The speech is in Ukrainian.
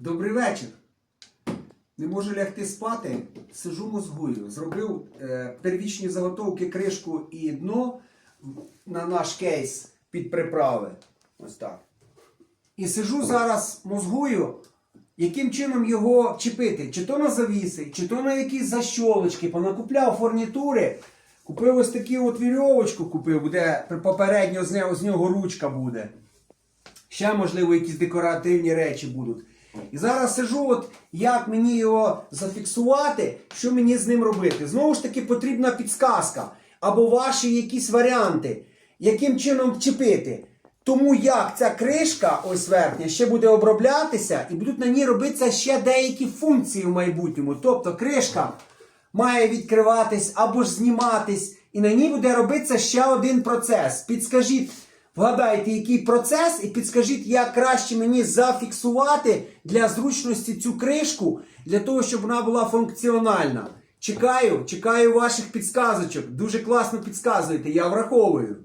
Добрий вечір. Не можу лягти спати, сижу мозгую. Зробив е, первічні заготовки, кришку і дно на наш кейс під приправи. Ось так. І сижу зараз мозгую, яким чином його чіпити. Чи то на завіси, чи то на якісь защолочки. Понакупляв фурнітури. Купив ось таку от вірьовочку, купив, буде попередньо з нього, з нього ручка буде. Ще, можливо, якісь декоративні речі будуть. І зараз сижу, от як мені його зафіксувати, що мені з ним робити. Знову ж таки, потрібна підсказка або ваші якісь варіанти, яким чином вчепити. Тому як ця кришка, ось верхня, ще буде оброблятися, і будуть на ній робитися ще деякі функції в майбутньому. Тобто кришка має відкриватись або ж зніматись, і на ній буде робитися ще один процес. Підскажіть, вгадайте, який процес, і підскажіть, як краще мені зафіксувати для зручності цю кришку, для того, щоб вона була функціональна. Чекаю, чекаю ваших підсказочок. Дуже класно підказуєте, я враховую.